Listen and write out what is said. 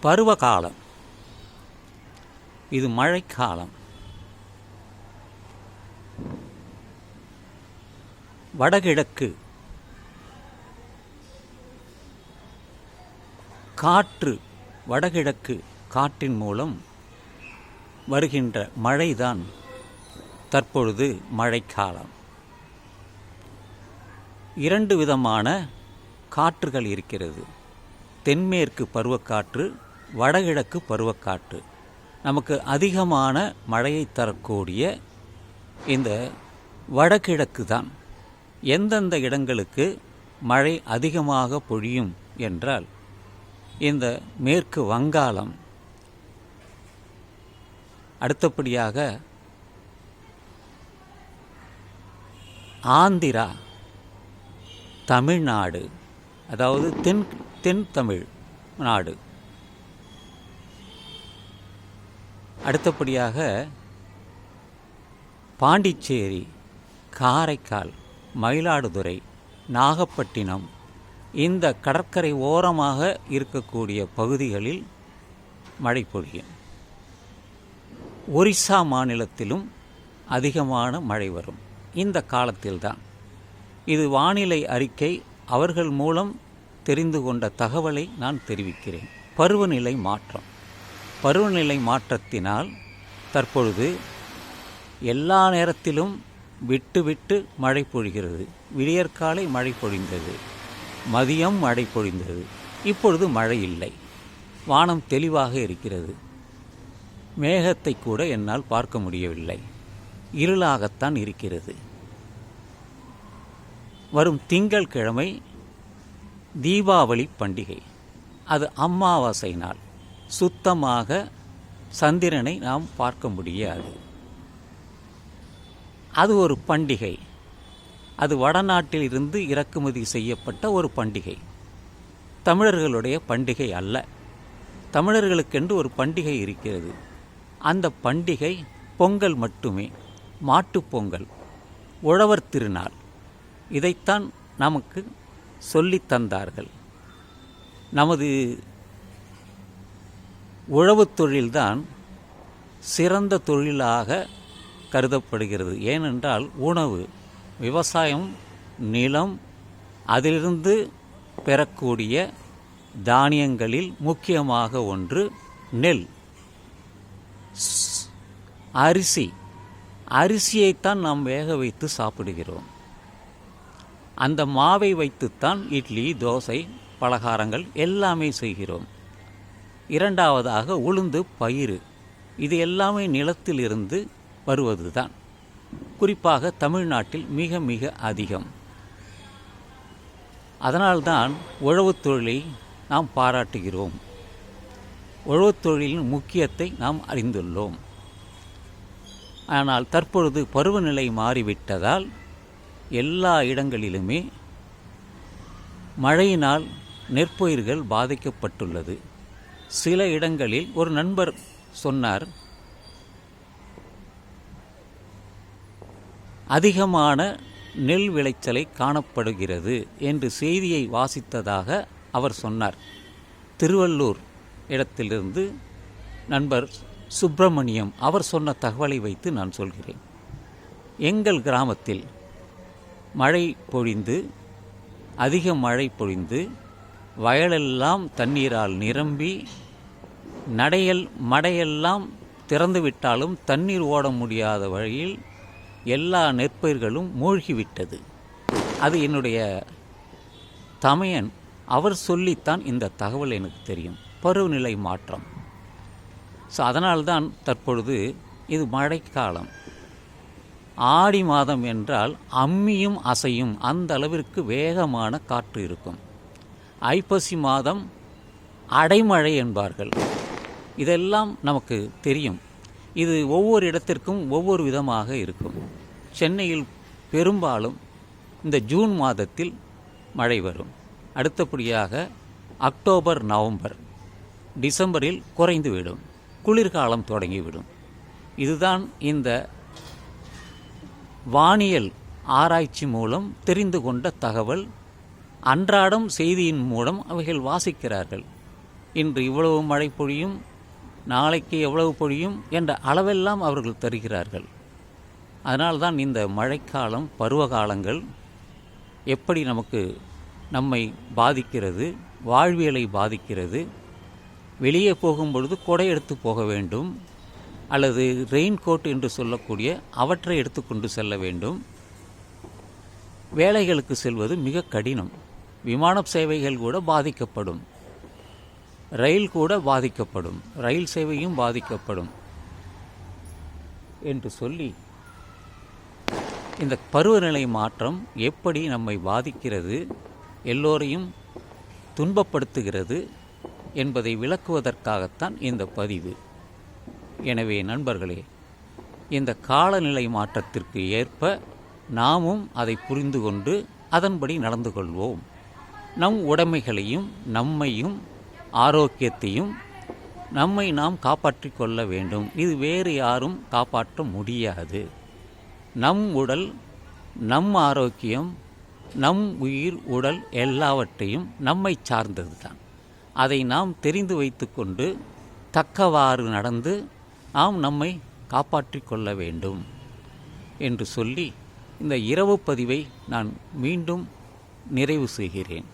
பருவகாலம். இது மழைக்காலம். வடகிழக்கு. காற்று வடகிழக்கு காற்றின் மூலம் வருகின்ற மழைதான் தற்பொழுது மழைக்காலம். இரண்டு விதமான காற்றுகள் இருக்கிறது. தென்மேற்கு பருவக்காற்று வடகிழக்கு பருவக்காற்று. நமக்கு அதிகமான மழையை தரக்கூடிய இந்த வடகிழக்கு தான். எந்தெந்த இடங்களுக்கு மழை அதிகமாக பொழியும் என்றால் இந்த மேற்கு வங்காளம். அடுத்தபடியாக ஆந்திரா தமிழ்நாடு அதாவது தென் தென் தமிழ் நாடு. அடுத்தபடியாக பாண்டிச்சேரி காரைக்கால் மயிலாடுதுறை நாகப்பட்டினம் இந்த கடற்கரை ஓரமாக இருக்கக்கூடிய பகுதிகளில் மழை பொழியும். ஒரிசா மாநிலத்திலும் அதிகமான மழை வரும். இந்த காலத்தில்தான். இது வானிலை அறிக்கை அவர்கள் மூலம் தெரிந்து கொண்ட தகவலை நான் தெரிவிக்கிறேன். பருவநிலை மாற்றம். பருவநிலை மாற்றத்தினால் தற்பொழுது எல்லா நேரத்திலும் விட்டு விட்டு மழை பொழிகிறது. விடியற்காலை மழை பொழிந்தது. மதியம் மழை பொழிந்தது. இப்பொழுது மழை இல்லை. வானம் தெளிவாக இருக்கிறது. மேகத்தை கூட என்னால் பார்க்க முடியவில்லை. இருளாகத்தான் இருக்கிறது. வரும் திங்கள் கிழமை தீபாவளி பண்டிகை. அது அமாவாசை நாள். சுத்தமாக சந்திரனை நாம் பார்க்க முடியாது. அது ஒரு பண்டிகை. அது வடநாட்டில் இருந்து இறக்குமதி செய்யப்பட்ட ஒரு பண்டிகை. தமிழர்களுடைய பண்டிகை அல்ல. தமிழர்களுக்கென்று ஒரு பண்டிகை இருக்கிறது. அந்த பண்டிகை பொங்கல் மட்டுமே மாட்டுப்பொங்கல் உழவர் திருநாள். இதைத்தான் நமக்கு சொல்லித் தந்தார்கள். நமது உழவுத் தொழில்தான் சிறந்த தொழிலாக கருதப்படுகிறது. ஏனென்றால் உணவு விவசாயம் நிலம் அதிலிருந்து பெறக்கூடிய தானியங்களில் முக்கியமாக ஒன்று நெல். ஸ்- அரிசி. அரிசியைத்தான் நாம் வேக வைத்து சாப்பிடுகிறோம். அந்த மாவை வைத்துத்தான் இட்லி தோசை பலகாரங்கள் எல்லாமே செய்கிறோம். இரண்டாவதாக உளுந்து பயிர் இது எல்லாமே நிலத்திலிருந்து வருவதுதான். குறிப்பாக தமிழ்நாட்டில் மிக மிக அதிகம். அதனால்தான் உழவுத் தொழிலை நாம் பாராட்டுகிறோம். உழவுத் தொழிலின் முக்கியத்தை நாம் அறிந்துள்ளோம். ஆனால் தற்பொழுது பருவநிலை மாறிவிட்டதால் எல்லா இடங்களிலுமே மழையினால் நெற்பயிர்கள் பாதிக்கப்பட்டுள்ளது. சில இடங்களில் ஒரு நண்பர் சொன்னார் அதிகமான நெல் விளைச்சலை காணப்படுகிறது என்று செய்தியை வாசித்ததாக அவர் சொன்னார். திருவள்ளூர் இடத்திலிருந்து நண்பர் சுப்பிரமணியம் அவர் சொன்ன தகவலை வைத்து நான் சொல்கிறேன். எங்கள் கிராமத்தில் மழை பொழிந்து அதிக மழை பொழிந்து வயலெல்லாம் தண்ணீரால் நிரம்பி நடையல் மடையெல்லாம் திறந்துவிட்டாலும் தண்ணீர் ஓட முடியாத வழியில் எல்லா நெற்பயிர்களும் மூழ்கிவிட்டது. அது என்னுடைய தமையன் அவர் சொல்லித்தான் இந்த தகவல் எனக்கு தெரியும். பருவநிலை மாற்றம். ஸோ அதனால்தான் தற்பொழுது இது மழைக்காலம். ஆடி மாதம் என்றால் அம்மியும் அசையும் அந்த அளவிற்கு வேகமான காற்று இருக்கும். ஐப்பசி மாதம் அடைமழை என்பார்கள். இதெல்லாம் நமக்கு தெரியும். இது ஒவ்வொரு இடத்திற்கும் ஒவ்வொரு விதமாக இருக்கும். சென்னையில் பெரும்பாலும் இந்த ஜூன் மாதத்தில் மழை வரும். அடுத்தபடியாக அக்டோபர் நவம்பர் டிசம்பரில் குறைந்துவிடும் குளிர்காலம் தொடங்கிவிடும் இதுதான் இந்த வானியல் ஆராய்ச்சி மூலம் தெரிந்து கொண்ட தகவல். அன்றாடம் செய்தியின் மூலம் அவைகள் வாசிக்கிறார்கள். இன்று இவ்வளவு மழை பொழியும் நாளைக்கு எவ்வளவு பொழியும் என்ற அளவெல்லாம் அவர்கள் தருகிறார்கள். அதனால்தான் இந்த மழைக்காலம் பருவகாலங்கள் எப்படி நமக்கு நம்மை பாதிக்கிறது வாழ்வியலை பாதிக்கிறது வெளியே போகும்பொழுது கொடை எடுத்து போக வேண்டும் அல்லது ரெயின் கோட் என்று சொல்லக்கூடிய அவற்றை எடுத்துக்கொண்டு செல்ல வேண்டும். வேலைகளுக்கு செல்வது மிக கடினம். விமான சேவைகள் கூட பாதிக்கப்படும். ரயில் கூட பாதிக்கப்படும். ரயில் சேவையும் பாதிக்கப்படும். என்று சொல்லி இந்த பருவநிலை மாற்றம் எப்படி நம்மை பாதிக்கிறது எல்லோரையும் துன்பப்படுத்துகிறது என்பதை விளக்குவதற்காகத்தான் இந்த பதிவு. எனவே நண்பர்களே இந்த காலநிலை மாற்றத்திற்கு ஏற்ப நாமும் அதை புரிந்து கொண்டு அதன்படி நடந்து கொள்வோம். நம் உடைமைகளையும் நம்மையும் ஆரோக்கியத்தையும் நம்மை நாம் காப்பாற்றி கொள்ள வேண்டும். இது வேறு யாரும் காப்பாற்ற முடியாது. நம் உடல் நம் ஆரோக்கியம் நம் உயிர் உடல் எல்லாவற்றையும் நம்மை சார்ந்தது தான் அதை நாம் தெரிந்து வைத்துக்கொண்டு தக்கவாறு நடந்து நாம் நம்மை காப்பாற்றி கொள்ள வேண்டும் என்று சொல்லி இந்த இரவு பதிவை நான் மீண்டும் நிறைவு செய்கிறேன்.